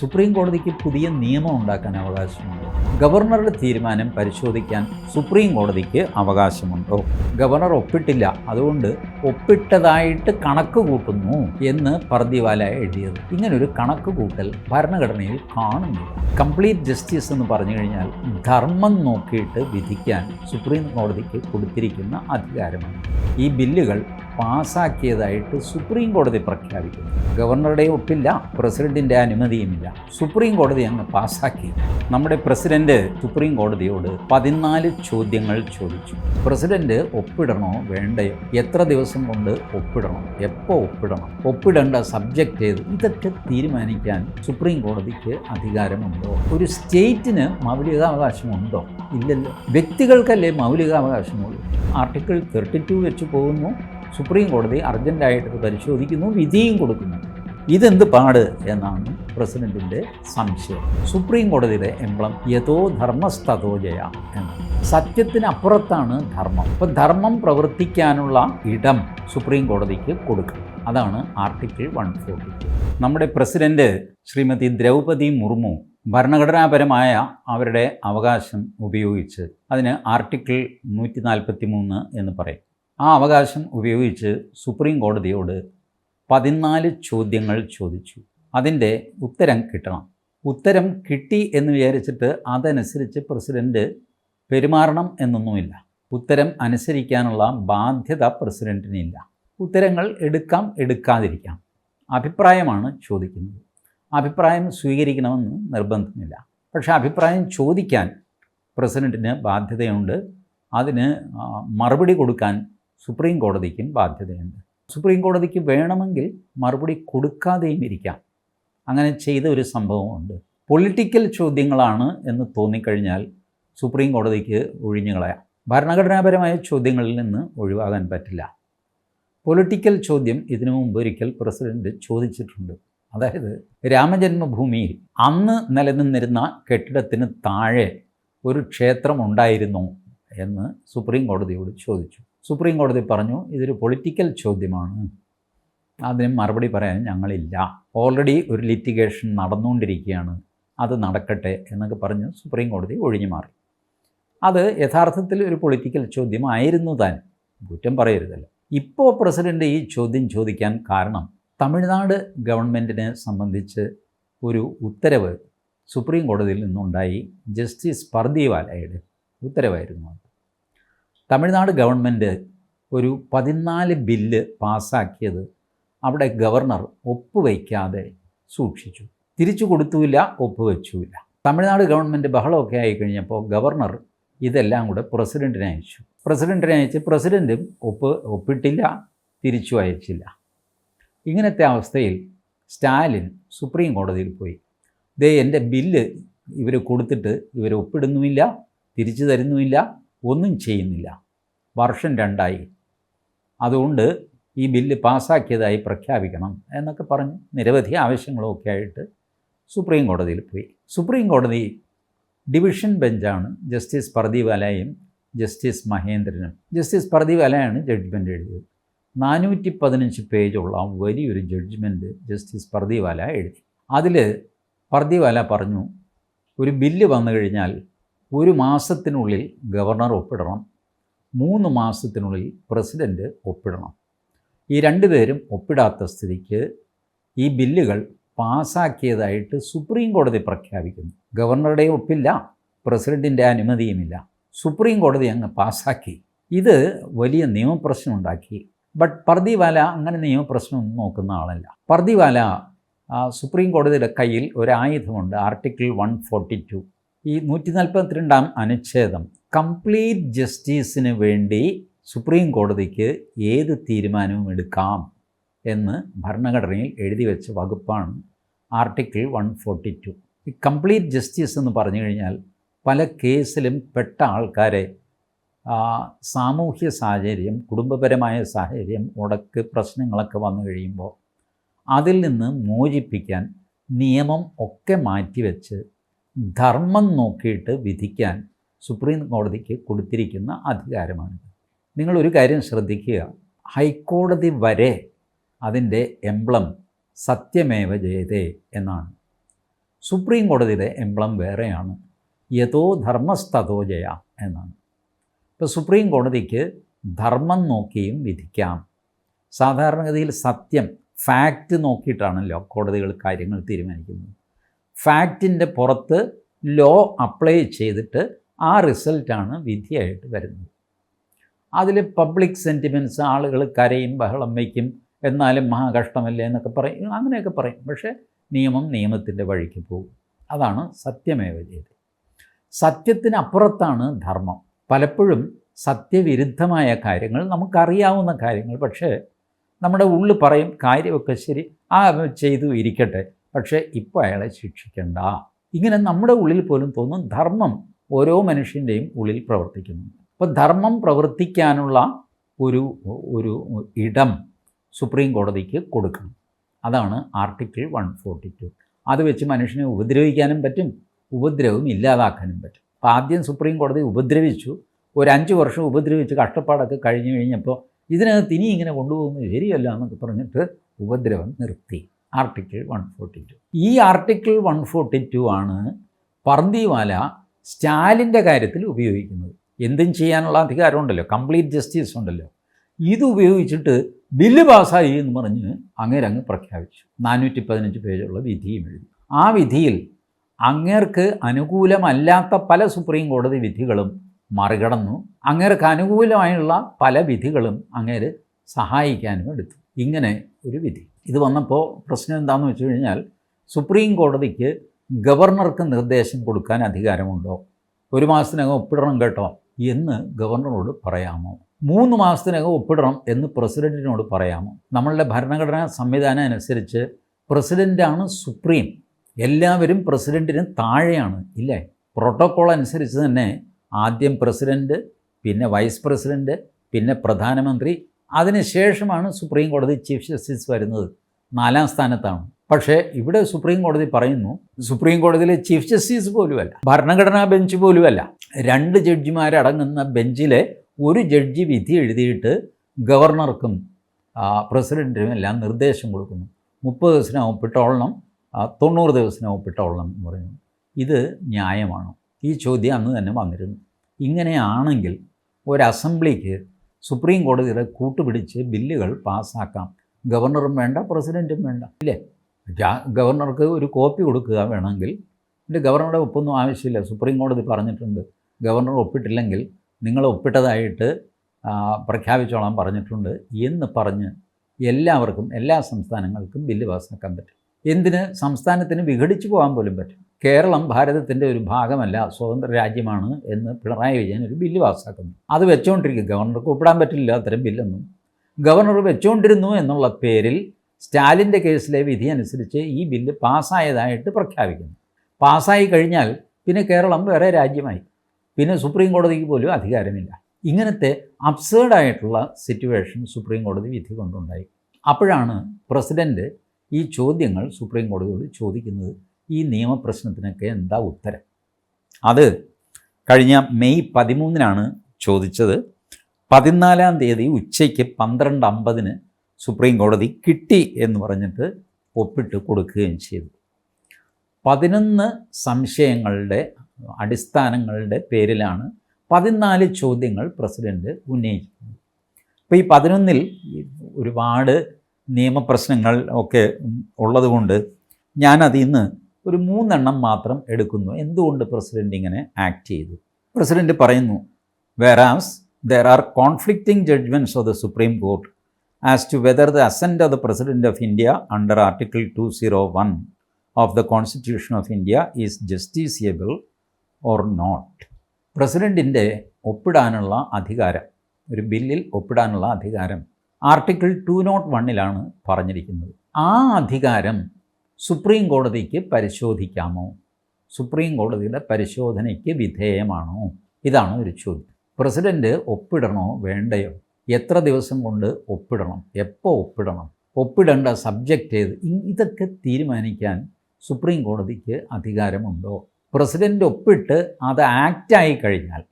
Supreme കോടതിക്ക് പുതിയ നിയമം ഉണ്ടാക്കാൻ അവകാശമുണ്ട്. ഗവർണറുടെ തീരുമാനം പരിശോധിക്കാൻ സുപ്രീം കോടതിക്ക് അവകാശമുണ്ടോ? ഗവർണർ ഒപ്പിട്ടില്ല. അതുകൊണ്ട് ഒപ്പിട്ടതായിട്ട് കണക്ക് കൂട്ടുന്നു എന്ന് പർദിവാല എഴുതിയത്. ഇങ്ങനൊരു കണക്ക് കൂട്ടൽ ഭരണഘടനയിൽ കാണുന്നു കംപ്ലീറ്റ് ജസ്റ്റിസ് എന്ന് പറഞ്ഞു കഴിഞ്ഞാൽ ധർമ്മം നോക്കിയിട്ട് വിധിക്കാൻ സുപ്രീം കോടതിക്ക് കൊടുത്തിരിക്കുന്ന അധികാരമാണ്. ഈ ബില്ലുകൾ പാസാക്കിയതായിട്ട് സുപ്രീം കോടതി പ്രഖ്യാപിക്കുന്നു. ഗവർണറുടെ ഒപ്പില്ല പ്രസിഡന്റിന്റെ അനുമതിയുമില്ല. സുപ്രീം കോടതി അങ്ങ് പാസാക്കി. നമ്മുടെ പ്രസിഡന്റ് സുപ്രീം കോടതിയോട് പതിനാല് ചോദ്യങ്ങൾ ചോദിച്ചു. പ്രസിഡന്റ് ഒപ്പിടണോ വേണ്ടയോ? എത്ര ദിവസം കൊണ്ട് ഒപ്പിടണം? എപ്പോൾ ഒപ്പിടണം? ഒപ്പിടേണ്ട സബ്ജക്റ്റ് ഏത്? ഇതൊക്കെ തീരുമാനിക്കാൻ സുപ്രീം കോടതിക്ക് അധികാരമുണ്ടോ? ഒരു സ്റ്റേറ്റിന് മൗലികാവകാശമുണ്ടോ? ഇല്ലല്ലോ. വ്യക്തികൾക്കല്ലേ മൗലികാവകാശമുള്ളൂ. ആർട്ടിക്കിൾ തേർട്ടി ടു വെച്ച് പോകുന്നു. സുപ്രീം കോടതി അർജന്റായിട്ട് പരിശോധിക്കുന്നു വിധിയും കൊടുക്കുന്നു. ഇതെന്ത് പാട് എന്നാണ് പ്രസിഡന്റിന്റെ സംശയം. സുപ്രീം കോടതിയുടെ എംബ്ലം യഥോ ധർമ്മസ്തതോജയ എന്നാണ്. സത്യത്തിനപ്പുറത്താണ് ധർമ്മം. അപ്പോൾ ധർമ്മം പ്രവർത്തിക്കാനുള്ള ഇടം സുപ്രീം കോടതിക്ക് കൊടുക്കും അതാണ് ആർട്ടിക്കിൾ വൺ ഫോർട്ടി നമ്മുടെ പ്രസിഡന്റ് ശ്രീമതി ദ്രൗപദി മുർമു ഭരണഘടനാപരമായ അവരുടെ അവകാശം ഉപയോഗിച്ച് അതിന് ആർട്ടിക്കിൾ നൂറ്റി നാൽപ്പത്തി മൂന്ന് എന്ന് പറയും. ആ അവകാശം ഉപയോഗിച്ച് സുപ്രീം കോടതിയോട് പതിനാല് ചോദ്യങ്ങൾ ചോദിച്ചു. അതിന്റെ ഉത്തരം കിട്ടണം. ഉത്തരം കിട്ടി എന്ന് വിചാരിച്ചിട്ട് അതനുസരിച്ച് പ്രസിഡന്റ് പെരുമാറണം എന്നൊന്നുമില്ല. ഉത്തരം അനുസരിക്കാനുള്ള ബാധ്യത പ്രസിഡന്റിനില്ല ഉത്തരങ്ങൾ എടുക്കാം എടുക്കാതിരിക്കാം. അഭിപ്രായമാണ് ചോദിക്കുന്നത്. അഭിപ്രായം സ്വീകരിക്കണമെന്ന് നിർബന്ധമില്ല. പക്ഷേ അഭിപ്രായം ചോദിക്കാൻ പ്രസിഡന്റിന് ബാധ്യതയുണ്ട്. അതിന് മറുപടി കൊടുക്കാൻ സുപ്രീം കോടതിക്കും ബാധ്യതയുണ്ട്. സുപ്രീം കോടതിക്ക് വേണമെങ്കിൽ മറുപടി കൊടുക്കാതെയും ഇരിക്കാം. അങ്ങനെ ചെയ്ത ഒരു സംഭവമുണ്ട് പൊളിറ്റിക്കൽ ചോദ്യങ്ങളാണ് എന്ന് തോന്നിക്കഴിഞ്ഞാൽ സുപ്രീം കോടതിക്ക് ഒഴിഞ്ഞു കളയാം. ഭരണഘടനാപരമായ ചോദ്യങ്ങളിൽ നിന്ന് ഒഴിവാകാൻ പറ്റില്ല. പൊളിറ്റിക്കൽ ചോദ്യം ഇതിനു മുമ്പ് ഒരിക്കൽ പ്രസിഡന്റ് ചോദിച്ചിട്ടുണ്ട്. അതായത് രാമജന്മഭൂമിയിൽ അന്ന് നിലനിന്നിരുന്ന കെട്ടിടത്തിന് താഴെ ഒരു ക്ഷേത്രം ഉണ്ടായിരുന്നു എന്ന് സുപ്രീം കോടതിയോട് ചോദിച്ചു. സുപ്രീം കോടതി പറഞ്ഞു ഇതൊരു പൊളിറ്റിക്കൽ ചോദ്യമാണ്. അതിന് മറുപടി പറയാൻ ഞങ്ങളില്ല. ഓൾറെഡി ഒരു ലിറ്റിഗേഷൻ നടന്നുകൊണ്ടിരിക്കുകയാണ്. അത് നടക്കട്ടെ എന്നൊക്കെ പറഞ്ഞ് സുപ്രീം കോടതി ഒഴിഞ്ഞു മാറി. അത് യഥാർത്ഥത്തിൽ ഒരു പൊളിറ്റിക്കൽ ചോദ്യമായിരുന്നു താൻ. കുറ്റം പറയരുതല്ലോ. ഇപ്പോൾ പ്രസിഡന്റ് ഈ ചോദ്യം ചോദിക്കാൻ കാരണം തമിഴ്നാട് ഗവൺമെന്റിനെ സംബന്ധിച്ച് ഒരു ഉത്തരവ് സുപ്രീം കോടതിയിൽ നിന്നുണ്ടായി. ജസ്റ്റിസ് പർദീവാലയുടെ ഉത്തരവായിരുന്നു അത്. തമിഴ്നാട് ഗവൺമെന്റ് ഒരു പതിനാല് ബില്ല് പാസ്സാക്കിയത് അവിടെ ഗവർണർ ഒപ്പുവയ്ക്കാതെ സൂക്ഷിച്ചു. തിരിച്ചു കൊടുത്തുമില്ല ഒപ്പുവെച്ചുമില്ല തമിഴ്നാട് ഗവൺമെന്റ് ബഹളമൊക്കെ ആയിക്കഴിഞ്ഞപ്പോൾ ഗവർണർ ഇതെല്ലാം കൂടെ പ്രസിഡന്റിനെ അയച്ചു. പ്രസിഡന്റിനെ അയച്ച് പ്രസിഡന്റും ഒപ്പ് ഒപ്പിട്ടില്ല തിരിച്ചു അയച്ചില്ല. ഇങ്ങനത്തെ അവസ്ഥയിൽ സ്റ്റാലിൻ സുപ്രീം കോടതിയിൽ പോയി. ദേ എന്റെ ബില്ല് ഇവർ കൊടുത്തിട്ട് ഇവർ ഒപ്പിടുന്നുമില്ല തിരിച്ചു തരുന്നുമില്ല ഒന്നും ചെയ്യുന്നില്ല. വർഷം രണ്ടായി. അതുകൊണ്ട് ഈ ബില്ല് പാസ്സാക്കിയതായി പ്രഖ്യാപിക്കണം എന്നൊക്കെ പറഞ്ഞ് നിരവധി ആവശ്യങ്ങളൊക്കെ ആയിട്ട് സുപ്രീം കോടതിയിൽ പോയി. സുപ്രീം കോടതി ഡിവിഷൻ ബെഞ്ചാണ് ജസ്റ്റിസ് പ്രദീപ് അലയും ജസ്റ്റിസ് മഹേന്ദ്രനും. ജസ്റ്റിസ് പ്രദീപ് അലയാണ് ജഡ്ജ്മെന്റ് എഴുതിയത്. നാനൂറ്റി പതിനഞ്ച് പേജുള്ള വലിയൊരു ജഡ്ജ്മെന്റ് ജസ്റ്റിസ് പ്രദീപ് അല എഴുതി. അതിൽ പ്രദീപ് അല പറഞ്ഞു ഒരു ബില്ല് വന്നു കഴിഞ്ഞാൽ ഒരു മാസത്തിനുള്ളിൽ ഗവർണർ ഒപ്പിടണം. മൂന്ന് മാസത്തിനുള്ളിൽ പ്രസിഡന്റ് ഒപ്പിടണം. ഈ രണ്ടുപേരും ഒപ്പിടാത്ത സ്ഥിതിക്ക് ഈ ബില്ലുകൾ പാസ്സാക്കിയതായിട്ട് സുപ്രീം കോടതി പ്രഖ്യാപിക്കുന്നു. ഗവർണറുടെ ഒപ്പില്ല പ്രസിഡന്റിന്റെ അനുമതിയുമില്ല. സുപ്രീം കോടതി അങ്ങ് പാസാക്കി. ഇത് വലിയ നിയമപ്രശ്നം ഉണ്ടാക്കി ബട്ട് പർദിവാല അങ്ങനെ നിയമപ്രശ്നമൊന്നും നോക്കുന്ന ആളല്ല. പർദിവാല സുപ്രീം കോടതിയുടെ കയ്യിൽ ഒരു ആയുധമുണ്ട് ആർട്ടിക്കിൾ വൺ ഫോർട്ടി ടു. ഈ നൂറ്റി നാൽപ്പത്തിരണ്ടാം അനുച്ഛേദം കംപ്ലീറ്റ് ജസ്റ്റിസിന് വേണ്ടി സുപ്രീം കോടതിക്ക് ഏത് തീരുമാനവും എടുക്കാം എന്ന് ഭരണഘടനയിൽ എഴുതി വെച്ച വകുപ്പാണ് ആർട്ടിക്കിൾ വൺ ഫോർട്ടി ടു. ഈ കംപ്ലീറ്റ് ജസ്റ്റിസ് എന്ന് പറഞ്ഞു കഴിഞ്ഞാൽ പല കേസിലും പെട്ട ആൾക്കാരെ സാമൂഹ്യ സാഹചര്യം കുടുംബപരമായ സാഹചര്യം ഉടക്ക് പ്രശ്നങ്ങളൊക്കെ വന്നു കഴിയുമ്പോൾ അതിൽ നിന്ന് മോചിപ്പിക്കാൻ നിയമം ഒക്കെ മാറ്റിവെച്ച് ധർമ്മം നോക്കിയിട്ട് വിധിക്കാൻ സുപ്രീം കോടതിക്ക് കൊടുത്തിരിക്കുന്ന അധികാരമാണിത് നിങ്ങളൊരു കാര്യം ശ്രദ്ധിക്കുക. ഹൈക്കോടതി വരെ അതിന്റെ എംബ്ലം സത്യമേവ ജയതേ എന്നാണ്. സുപ്രീം കോടതിയുടെ എംബ്ലം വേറെയാണ്. യഥോ ധർമ്മസ്തതോ ജയ എന്നാണ്. ഇപ്പോൾ സുപ്രീം കോടതിക്ക് ധർമ്മം നോക്കിയും വിധിക്കാം. സാധാരണഗതിയിൽ സത്യം ഫാക്റ്റ് നോക്കിയിട്ടാണല്ലോ കോടതികൾ കാര്യങ്ങൾ തീരുമാനിക്കുന്നത്. ഫാക്റ്റിന്റെ പുറത്ത് ലോ അപ്ലൈ ചെയ്തിട്ട് ആ റിസൾട്ടാണ് വിധിയായിട്ട് വരുന്നത്. അതിൽ പബ്ലിക് സെന്റിമെന്റ്സ് ആളുകൾ കരയും ബഹളം വയ്ക്കും എന്നാലും മഹാകഷ്ടമല്ലേ എന്നൊക്കെ പറയും അങ്ങനെയൊക്കെ പറയും. പക്ഷേ നിയമം നിയമത്തിന്റെ വഴിക്ക് പോകും. അതാണ് സത്യമേവ ചെയ്ത് സത്യത്തിനപ്പുറത്താണ് ധർമ്മം. പലപ്പോഴും സത്യവിരുദ്ധമായ കാര്യങ്ങൾ നമുക്കറിയാവുന്ന കാര്യങ്ങൾ. പക്ഷേ നമ്മുടെ ഉള്ളിൽ പറയും കാര്യമൊക്കെ ശരി ആ ചെയ്തു ഇരിക്കട്ടെ. പക്ഷേ ഇപ്പോൾ അയാളെ ശിക്ഷിക്കണ്ട. ഇങ്ങനെ നമ്മുടെ ഉള്ളിൽ പോലും തോന്നും ധർമ്മം ഓരോ മനുഷ്യന്റെയും ഉള്ളിൽ പ്രവർത്തിക്കുന്നു. അപ്പോൾ ധർമ്മം പ്രവർത്തിക്കാനുള്ള ഒരു ഒരു ഇടം സുപ്രീം കോടതിക്ക് കൊടുക്കണം. അതാണ് ആർട്ടിക്കിൾ വൺ ഫോർട്ടി ടു. അത് വെച്ച് മനുഷ്യനെ ഉപദ്രവിക്കാനും പറ്റും ഉപദ്രവം ഇല്ലാതാക്കാനും പറ്റും. അപ്പോൾ ആദ്യം സുപ്രീം കോടതി ഉപദ്രവിച്ചു. ഒരു അഞ്ച് വർഷം ഉപദ്രവിച്ച് കഷ്ടപ്പാടൊക്കെ കഴിഞ്ഞു കഴിഞ്ഞപ്പോൾ ഇതിനകത്ത് ഇനി ഇങ്ങനെ കൊണ്ടുപോകുന്നത് ശരിയല്ല എന്നൊക്കെ പറഞ്ഞിട്ട് ഉപദ്രവം നിർത്തി. Article one forty two. ഈ ആർട്ടിക്കിൾ വൺ ഫോർട്ടി ടു ആണ് പർദിവാല സ്റ്റാലിന്റെ കാര്യത്തിൽ ഉപയോഗിക്കുന്നത്. എന്തും ചെയ്യാനുള്ള അധികാരമുണ്ടല്ലോ കംപ്ലീറ്റ് ജസ്റ്റിസ് ഉണ്ടല്ലോ. ഇത് ഉപയോഗിച്ചിട്ട് ബില്ല് പാസ്സായി എന്ന് പറഞ്ഞ് അങ്ങേരങ്ങ് പ്രഖ്യാപിച്ചു. നാനൂറ്റി പതിനഞ്ച് പേജുള്ള വിധിയും എഴുതി. ആ വിധിയിൽ അങ്ങേർക്ക് അനുകൂലമല്ലാത്ത പല സുപ്രീം കോടതി വിധികളും മറികടന്നു. അങ്ങേർക്ക് അനുകൂലമായുള്ള പല വിധികളും അങ്ങേര് സഹായിക്കാനും എടുത്തു. ഇങ്ങനെ ഒരു വിധി. ഇത് വന്നപ്പോൾ പ്രശ്നം എന്താണെന്ന് വെച്ച് കഴിഞ്ഞാൽ സുപ്രീം കോടതിക്ക് ഗവർണർക്ക് നിർദ്ദേശം കൊടുക്കാൻ അധികാരമുണ്ടോ? ഒരു മാസത്തിനകം ഒപ്പിടണം കേട്ടോ എന്ന് ഗവർണറോട് പറയാമോ? മൂന്ന് മാസത്തിനകം ഒപ്പിടണം എന്ന് പ്രസിഡന്റിനോട് പറയാമോ? നമ്മളുടെ ഭരണഘടനാ സംവിധാനം അനുസരിച്ച് പ്രസിഡന്റാണ് സുപ്രീം. എല്ലാവരും പ്രസിഡന്റിന് താഴെയാണ് ഇല്ലേ? പ്രോട്ടോക്കോൾ അനുസരിച്ച് തന്നെ ആദ്യം പ്രസിഡന്റ് പിന്നെ വൈസ് പ്രസിഡന്റ് പിന്നെ പ്രധാനമന്ത്രി അതിനുശേഷമാണ് സുപ്രീം കോടതി ചീഫ് ജസ്റ്റിസ് വരുന്നത്. നാലാം സ്ഥാനത്താണ്. പക്ഷേ ഇവിടെ സുപ്രീം കോടതി പറയുന്നു സുപ്രീം കോടതിയിലെ ചീഫ് ജസ്റ്റിസ് പോലുമല്ല ഭരണഘടനാ ബെഞ്ച് പോലുമല്ല. രണ്ട് ജഡ്ജിമാരടങ്ങുന്ന ബെഞ്ചിലെ ഒരു ജഡ്ജി വിധി എഴുതിയിട്ട് ഗവർണർക്കും പ്രസിഡന്റിനും എല്ലാം നിർദ്ദേശം കൊടുക്കുന്നു. മുപ്പത് ദിവസത്തിനകം ഒപ്പിട്ടോളണം തൊണ്ണൂറ് ദിവസത്തിനകം ഒപ്പിട്ടോളണം എന്ന് പറയുന്നു. ഇത് ന്യായമാണോ? ഈ ചോദ്യം അന്ന് തന്നെ വന്നിരുന്നു. ഇങ്ങനെയാണെങ്കിൽ ഒരു അസംബ്ലിക്ക് സുപ്രീം കോടതിയുടെ കൂട്ടുപിടിച്ച് ബില്ലുകൾ പാസ്സാക്കാം ഗവർണറും വേണ്ട പ്രസിഡന്റും വേണ്ട. ഇല്ലേ? ഗവർണർക്ക് ഒരു കോപ്പി കൊടുക്കുക വേണമെങ്കിൽ എന്റെ ഗവർണറുടെ ഒപ്പൊന്നും ആവശ്യമില്ല. സുപ്രീം കോടതി പറഞ്ഞിട്ടുണ്ട്. ഗവർണർ ഒപ്പിട്ടില്ലെങ്കിൽ നിങ്ങൾ ഒപ്പിട്ടതായിട്ട് പ്രഖ്യാപിച്ചോളാൻ പറഞ്ഞിട്ടുണ്ട് എന്ന് പറഞ്ഞ് എല്ലാവർക്കും എല്ലാ സംസ്ഥാനങ്ങൾക്കും ബില്ല് പാസ്സാക്കാൻ പറ്റും. എന്തിന്? സംസ്ഥാനത്തിന് വിഘടിച്ചു പോകാൻ പോലും പറ്റും. കേരളം ഭാരതത്തിന്റെ ഒരു ഭാഗമല്ല സ്വതന്ത്ര രാജ്യമാണ് എന്ന് പിണറായി വിജയൻ ഒരു ബില്ല് പാസ്സാക്കുന്നു അത് വെച്ചുകൊണ്ടിരിക്കും ഗവർണർക്ക് ഒപ്പിടാൻ പറ്റില്ല അത്തരം ബില്ലൊന്നും. ഗവർണർ വെച്ചുകൊണ്ടിരുന്നു എന്നുള്ള പേരിൽ സ്റ്റാലിന്റെ കേസിലെ വിധി അനുസരിച്ച് ഈ ബില്ല് പാസ്സായതായിട്ട് പ്രഖ്യാപിക്കുന്നു. പാസ്സായി കഴിഞ്ഞാൽ പിന്നെ കേരളം വേറെ രാജ്യമായി. പിന്നെ സുപ്രീം കോടതിക്ക് പോലും അധികാരമില്ല. ഇങ്ങനത്തെ അബ്സേർഡായിട്ടുള്ള സിറ്റുവേഷൻ സുപ്രീം കോടതി വിധി കൊണ്ടുണ്ടായി. അപ്പോഴാണ് പ്രസിഡന്റ് ഈ ചോദ്യങ്ങൾ സുപ്രീം കോടതിയോട് ചോദിക്കുന്നത്. ഈ നിയമപ്രശ്നത്തിനൊക്കെ എന്താ ഉത്തരം? അത് കഴിഞ്ഞ മെയ് പതിമൂന്നിനാണ് ചോദിച്ചത്. പതിനാലാം തീയതി ഉച്ചയ്ക്ക് പന്ത്രണ്ട് അമ്പതിന് സുപ്രീം കോടതി കിട്ടി എന്ന് പറഞ്ഞിട്ട് ഒപ്പിട്ട് കൊടുക്കുകയും ചെയ്തു. പതിനൊന്ന് സംശയങ്ങളുടെ അടിസ്ഥാനങ്ങളുടെ പേരിലാണ് പതിനാല് ചോദ്യങ്ങൾ പ്രസിഡന്റ് ഉന്നയിക്കുന്നത്. അപ്പോൾ ഈ പതിനൊന്നിൽ ഒരുപാട് നിയമപ്രശ്നങ്ങൾ ഒക്കെ ഉള്ളതുകൊണ്ട് ഞാൻ അതിൽ നിന്ന് ഒരു മൂന്നെണ്ണം മാത്രം എടുക്കുന്നു. എന്തുകൊണ്ട് പ്രസിഡന്റ് ഇങ്ങനെ ആക്ട് ചെയ്തു? പ്രസിഡന്റ് പറയുന്നു whereas there are conflicting judgements of the supreme court as to whether the assent of the president of India under article two zero one of the constitution of India is justiciable or not പ്രസിഡന്റിന്റെ ഒപ്പിടാനുള്ള അധികാരം ഒരു ബില്ലിൽ ഒപ്പിടാനുള്ള അധികാരം article two not വണ്ണിലാണ് പറഞ്ഞിരിക്കുന്നത്. ആ അധികാരം supreme കോടതിക്ക് പരിശോധിക്കാമോ? സുപ്രീം കോടതിയുടെ പരിശോധനയ്ക്ക് വിധേയമാണോ? ഇതാണ് ഒരു ചോദ്യം. പ്രസിഡന്റ് ഒപ്പിടണോ വേണ്ടയോ? എത്ര ദിവസം കൊണ്ട് ഒപ്പിടണം? എപ്പോൾ ഒപ്പിടണം? ഒപ്പിടേണ്ട സബ്ജക്റ്റ് ഏത്? ഇതൊക്കെ തീരുമാനിക്കാൻ സുപ്രീം കോടതിക്ക് അധികാരമുണ്ടോ? പ്രസിഡന്റ് ഒപ്പിട്ട് അത് ആക്റ്റായി കഴിഞ്ഞാൽ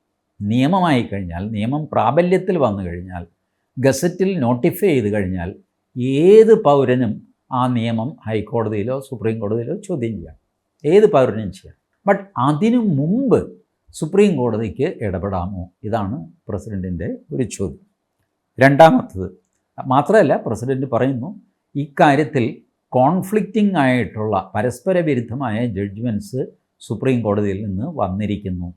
നിയമമായി കഴിഞ്ഞാൽ നിയമം പ്രാബല്യത്തിൽ വന്നു കഴിഞ്ഞാൽ ഗസറ്റിൽ നോട്ടിഫൈ ചെയ്ത് കഴിഞ്ഞാൽ ഏത് പൗരനും ആ നിയമം ഹൈക്കോടതിയിലോ സുപ്രീം കോടതിയിലോ ചോദ്യം ചെയ്യാം. ഏത് പൗരനും ചെയ്യാം. ബട്ട് അതിനു മുമ്പ് സുപ്രീം കോടതിക്ക് ഇടപെടാമോ? ഇതാണ് പ്രസിഡന്റിന്റെ ഒരു ചോദ്യം. രണ്ടാമത്തത് മാത്രമല്ല പ്രസിഡന്റ് പറയുന്നു ഇക്കാര്യത്തിൽ കോൺഫ്ലിക്റ്റിംഗ് ആയിട്ടുള്ള പരസ്പര വിരുദ്ധമായ ജഡ്ജ്മെന്റ്സ് സുപ്രീം കോടതിയിൽ നിന്ന് വന്നിരിക്കുന്നു.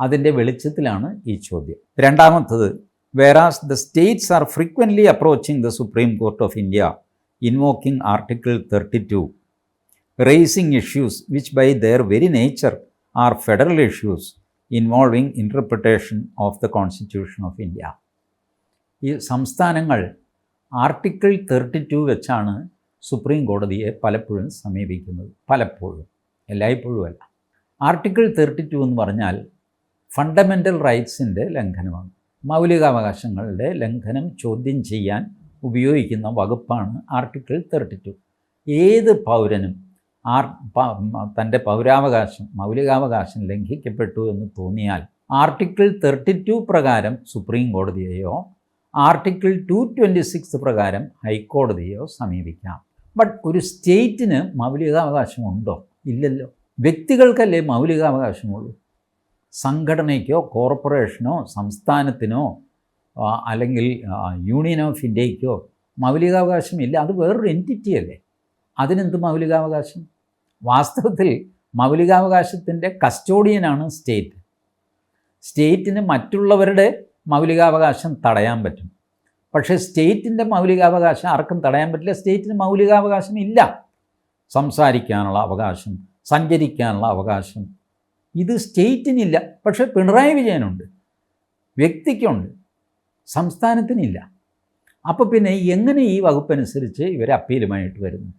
അതിന്റെ വെളിച്ചത്തിലാണ് ഈ ചോദ്യം. രണ്ടാമത്തത് whereas the states are frequently approaching the supreme court of India invoking article thirty two raising issues which by their very nature are federal issues involving interpretation of the constitution of India ഈ സംസ്ഥാനങ്ങൾ article thirty two വെച്ചാണ് supreme കോടതിയെ പലപ്പോഴും സമീപിക്കുന്നത്. പലപ്പോഴും. എല്ലായ്പ്പോഴും അല്ല. Article thirty to എന്ന് പറഞ്ഞാൽ ഫണ്ടമെന്റൽ റൈറ്റ്സിന്റെ ലംഘനമാണ്. മൗലികാവകാശങ്ങളുടെ ലംഘനം ചോദ്യം ചെയ്യാൻ ഉപയോഗിക്കുന്ന വകുപ്പാണ് ആർട്ടിക്കിൾ തേർട്ടി ടു ഏത് പൗരനും ആർ തന്റെ പൗരാവകാശം മൗലികാവകാശം ലംഘിക്കപ്പെട്ടു എന്ന് തോന്നിയാൽ ആർട്ടിക്കിൾ തേർട്ടി ടു പ്രകാരം സുപ്രീം കോടതിയെയോ ആർട്ടിക്കിൾ ടു ട്വന്റി സിക്സ് പ്രകാരം ഹൈക്കോടതിയോ സമീപിക്കാം. ബട്ട് ഒരു സ്റ്റേറ്റിന് മൗലികാവകാശമുണ്ടോ? ഇല്ലല്ലോ. വ്യക്തികൾക്കല്ലേ മൗലികാവകാശമുള്ളൂ? സംഘടനയ്ക്കോ കോർപ്പറേഷനോ സംസ്ഥാനത്തിനോ അല്ലെങ്കിൽ യൂണിയൻ ഓഫ് ഇന്ത്യയ്ക്കോ മൗലികാവകാശമില്ല. അത് വേറൊരു എന്റിറ്റി അല്ലേ? അതിനെന്ത് മൗലികാവകാശം? വാസ്തവത്തിൽ മൗലികാവകാശത്തിന്റെ കസ്റ്റോഡിയനാണ് സ്റ്റേറ്റ് സ്റ്റേറ്റിന് മറ്റുള്ളവരുടെ മൗലികാവകാശം തടയാൻ പറ്റും. പക്ഷേ സ്റ്റേറ്റിന്റെ മൗലികാവകാശം ആർക്കും തടയാൻ പറ്റില്ല. സ്റ്റേറ്റിന് മൗലികാവകാശം ഇല്ല സംസാരിക്കാനുള്ള അവകാശം സഞ്ചരിക്കാനുള്ള അവകാശം. ഇത് സ്റ്റേറ്റിനില്ല. പക്ഷേ പിണറായി വിജയനുണ്ട്. വ്യക്തിക്കുണ്ട്. സംസ്ഥാനത്തിനില്ല. അപ്പോൾ പിന്നെ എങ്ങനെ ഈ വകുപ്പനുസരിച്ച് ഇവർ അപ്പീലുമായിട്ട് വരുന്നു?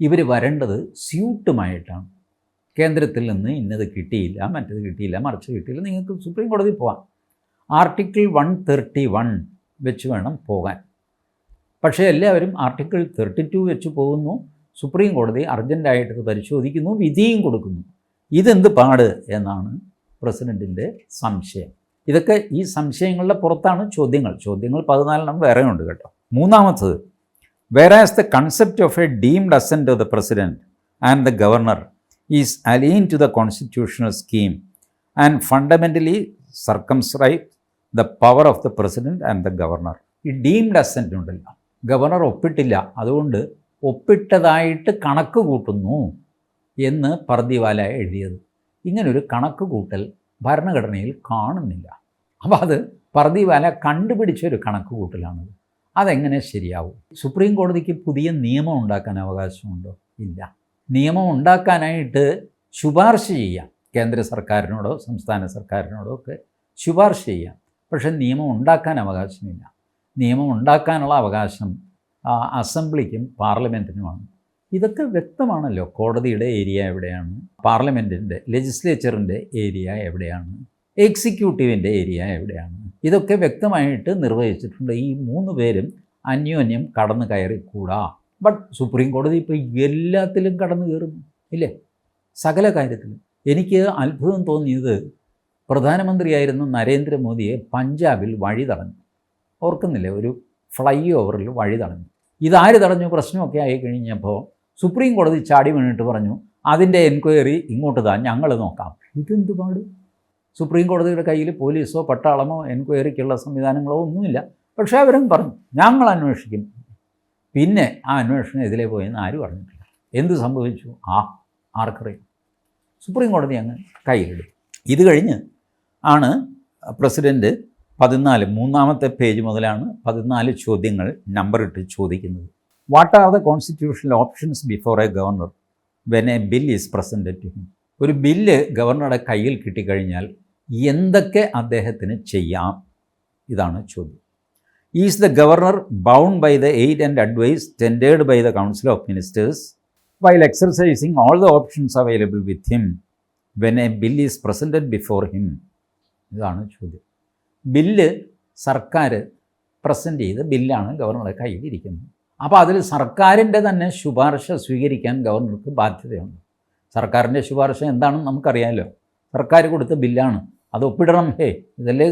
ഇവർ വരേണ്ടത് സ്യൂട്ടുമായിട്ടാണ്. കേന്ദ്രത്തിൽ നിന്ന് ഇന്നത് കിട്ടിയില്ല മറ്റത് കിട്ടിയില്ല മറിച്ച് കിട്ടിയില്ല നിങ്ങൾക്ക് സുപ്രീം കോടതി പോകാം ആർട്ടിക്കിൾ വൺ തേർട്ടി വൺ വെച്ച് വേണം പോകാൻ. പക്ഷേ എല്ലാവരും ആർട്ടിക്കിൾ തേർട്ടി ടു വെച്ച് പോകുന്നു. സുപ്രീം കോടതി അർജന്റായിട്ട് പരിശോധിക്കുന്നു വിധിയും കൊടുക്കുന്നു. ഇതെന്ത് പാട് എന്നാണ് പ്രസിഡന്റിന്റെ സംശയം. ഇതൊക്കെ ഈ സംശയങ്ങളുടെ പുറത്താണ് ചോദ്യങ്ങൾ. ചോദ്യങ്ങൾ പതിനാലെണ്ണം ഉണ്ട് കേട്ടോ. മൂന്നാമത്തത് whereas the concept of a deemed assent of the president and the governor is alien to the constitutional scheme and fundamentally circumscribe the power of the president and the governor ഈ ഡീംഡ് അസെന്റ് ഉണ്ടല്ലോ. Governor ഒപ്പിട്ടില്ല. അതുകൊണ്ട് ഒപ്പിട്ടതായിട്ട് കണക്ക് കൂട്ടുന്നു എന്ന് പർദിവാല എഴുതിയത്. ഇങ്ങനൊരു കണക്ക് കൂട്ടൽ ഭരണഘടനയിൽ കാണുന്നില്ല. അപ്പോൾ അത് പ്രതിവല കണ്ടുപിടിച്ചൊരു കണക്ക് കൂട്ടലാണത് അതെങ്ങനെ ശരിയാവും? സുപ്രീം കോടതിക്ക് പുതിയ നിയമം ഉണ്ടാക്കാൻ അവകാശമുണ്ടോ? ഇല്ല. നിയമം ഉണ്ടാക്കാനായിട്ട് ശുപാർശ ചെയ്യാം. കേന്ദ്ര സർക്കാരിനോടോ സംസ്ഥാന സർക്കാരിനോടോ ഒക്കെ ശുപാർശ ചെയ്യാം. പക്ഷേ നിയമം ഉണ്ടാക്കാൻ അവകാശമില്ല. നിയമം ഉണ്ടാക്കാനുള്ള അവകാശം അസംബ്ലിക്കും പാർലമെന്റിനുമാണ് ഇതൊക്കെ വ്യക്തമാണല്ലോ. കോടതിയുടെ ഏരിയ എവിടെയാണ്? പാർലമെന്റിന്റെ ലെജിസ്ലേച്ചറിന്റെ ഏരിയ എവിടെയാണ്? എക്സിക്യൂട്ടീവിന്റെ ഏരിയ എവിടെയാണ്? ഇതൊക്കെ വ്യക്തമായിട്ട് നിർവഹിച്ചിട്ടുണ്ട്. ഈ മൂന്ന് പേരും അന്യോന്യം കടന്നു കയറിക്കൂടാ. ബട്ട് സുപ്രീം കോടതി ഇപ്പോൾ എല്ലാത്തിലും കടന്നു കയറുന്നു ഇല്ലേ? സകല കാര്യത്തിലും. എനിക്ക് അത്ഭുതം തോന്നിയത് പ്രധാനമന്ത്രിയായിരുന്ന നരേന്ദ്രമോദിയെ പഞ്ചാബിൽ വഴി തടഞ്ഞു. ഓർക്കുന്നില്ലേ? ഒരു ഫ്ലൈ ഓവറിൽ വഴി തടഞ്ഞു. ഇതാര് തടഞ്ഞു? പ്രശ്നമൊക്കെ ആയി കഴിഞ്ഞപ്പോൾ സുപ്രീം കോടതി ചാടി വീണിട്ട് പറഞ്ഞു അതിന്റെ എൻക്വയറി ഇങ്ങോട്ട് താ ഞങ്ങൾ നോക്കാം. ഇതെന്ത് പാട്? സുപ്രീം കോടതിയുടെ കയ്യിൽ പോലീസോ പട്ടാളമോ എൻക്വയറിക്കുള്ള സംവിധാനങ്ങളോ ഒന്നുമില്ല. പക്ഷേ അവരും പറഞ്ഞു ഞങ്ങൾ അന്വേഷിക്കും. പിന്നെ ആ അന്വേഷണം ഇതിലേ പോയെന്ന് ആരും അറിഞ്ഞിട്ടില്ല. എന്ത് സംഭവിച്ചു? ആ ആർക്കറിയാം. സുപ്രീം കോടതി അങ്ങ് കയ്യിലെടുത്തു ഇത് കഴിഞ്ഞ് ആണ് പ്രസിഡന്റ് പതിനാല് മൂന്നാമത്തെ പേജ് മുതലാണ് പതിനാല് ചോദ്യങ്ങൾ നമ്പർ ഇട്ട് ചോദിക്കുന്നത്. What are the constitutional options before a governor when a bill is presented to him ഒരു ബില്ല് ഗവർണറുടെ കയ്യിൽ കിട്ടിക്കഴിഞ്ഞാൽ എന്തൊക്കെ അദ്ദേഹത്തിന് ചെയ്യാം? ഇതാണ് ചോദ്യം. Is the governor bound by the aid and advice tendered by the council of ministers while exercising all the options available with him when a bill is presented before him ഇതാണ് ചോദ്യം. ബില്ല് സർക്കാർ present ചെയ്ത ബില്ലാണ് ഗവർണറുടെ കയ്യിലിരിക്കുന്നത് അപ്പോൾ അതിൽ സർക്കാരിന്റെ തന്നെ ശുപാർശ സ്വീകരിക്കാൻ ഗവർണർക്ക് ബാധ്യതയുണ്ട്. സർക്കാരിന്റെ ശുപാർശ എന്താണെന്ന് നമുക്കറിയാമല്ലോ. സർക്കാർ കൊടുത്ത ബില്ലാണ്. അത് ഒപ്പിടണം. ഹേ ഇതല്ലേ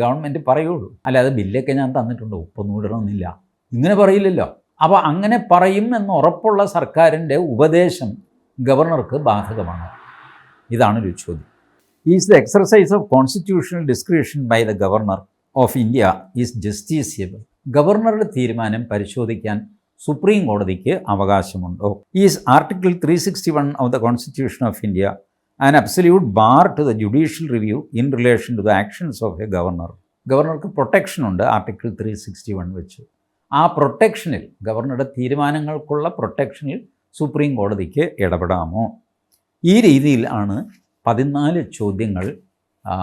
ഗവൺമെന്റ് പറയുള്ളൂ. അത് ബില്ലൊക്കെ ഞാൻ തന്നിട്ടുണ്ട്. ഒപ്പൊന്നും ഇടണമെന്നില്ല. ഇങ്ങനെ പറയില്ലല്ലോ. അപ്പോൾ അങ്ങനെ പറയും എന്ന് ഉറപ്പുള്ള സർക്കാരിന്റെ ഉപദേശം ഗവർണർക്ക് ബാധകമാണ്. ഇതാണ് ഒരു ചോദ്യം. Is the exercise of constitutional discretion by the governor of India is justiciable ഗവർണറുടെ തീരുമാനം പരിശോധിക്കാൻ സുപ്രീം കോടതിക്ക് അവകാശമുണ്ടോ. Is article three sixty one of the constitution of India an absolute bar to the judicial review in relation to the actions of a governor ഗവർണർക്ക് protection ഉണ്ട് article three sixty one വെച്ച്. ആ പ്രൊട്ടക്ഷനിൽ ഗവർണറുടെ തീരുമാനങ്ങൾക്കുള്ള പ്രൊട്ടക്ഷനിൽ supreme കോടതിക്ക് ഇടപെടാമോ? ഈ രീതിയിൽ ആണ് പതിനാല് ചോദ്യങ്ങൾ ആ,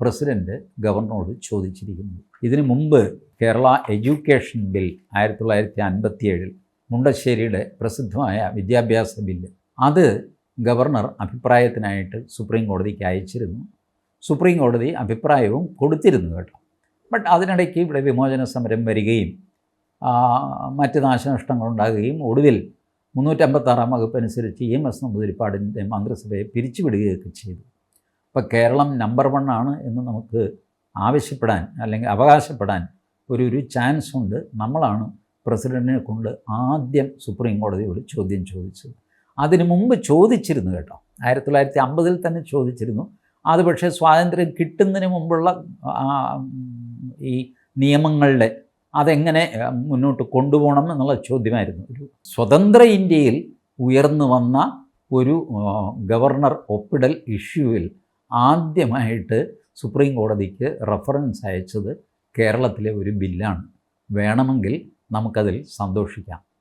പ്രസിഡന്റ് ഗവർണറോട് ചോദിച്ചിരിക്കുന്നത് ഇതിനു മുമ്പ് കേരള എഡ്യൂക്കേഷൻ ബിൽ ആയിരത്തി തൊള്ളായിരത്തി അൻപത്തിയേഴിൽ മുണ്ടശ്ശേരിയുടെ പ്രസിദ്ധമായ വിദ്യാഭ്യാസ ബില്ല് അത് ഗവർണർ അഭിപ്രായത്തിനായിട്ട് സുപ്രീം കോടതിക്ക് അയച്ചിരുന്നു. സുപ്രീം കോടതി അഭിപ്രായവും കൊടുത്തിരുന്നു കേട്ടോ. ബട്ട് അതിനിടയ്ക്ക് ഇവിടെ വിമോചന സമരം വരികയും മറ്റ് നാശനഷ്ടങ്ങൾ ഉണ്ടാകുകയും ഒടുവിൽ മുന്നൂറ്റമ്പത്താറാം വകുപ്പ് അനുസരിച്ച് ഇ എം എസ് നമ്പൂതിരിപ്പാടിന്റെ മന്ത്രിസഭയെ പിരിച്ചുവിടുകയൊക്കെ ചെയ്തു. അപ്പോൾ കേരളം നമ്പർ വൺ ആണ് എന്ന് നമുക്ക് ആവശ്യപ്പെടാൻ അല്ലെങ്കിൽ അവകാശപ്പെടാൻ ഒരു ഒരു ചാൻസ് ഉണ്ട്. നമ്മളാണ് പ്രസിഡന്റിനെ കൊണ്ട് ആദ്യം സുപ്രീം കോടതിയോട് ചോദ്യം ചോദിച്ചത്. അതിനു മുമ്പ് ചോദിച്ചിരുന്നു കേട്ടോ. ആയിരത്തി തൊള്ളായിരത്തി അമ്പതിൽ തന്നെ ചോദിച്ചിരുന്നു. അത് പക്ഷേ സ്വാതന്ത്ര്യം കിട്ടുന്നതിന് മുമ്പുള്ള ഈ നിയമങ്ങളുടെ അതെങ്ങനെ മുന്നോട്ട് കൊണ്ടുപോകണം എന്നുള്ള ചോദ്യമായിരുന്നു. ഒരു സ്വതന്ത്ര ഇന്ത്യയിൽ ഉയർന്നു വന്ന ഒരു ഗവർണർ ഒപ്പിടൽ ഇഷ്യൂവിൽ ആദ്യമായിട്ട് സുപ്രീം കോടതിക്ക് റെഫറൻസ് അയച്ചത് കേരളത്തിലെ ഒരു ബില്ലാണ്. വേണമെങ്കിൽ നമുക്കതിൽ സന്തോഷിക്കാം.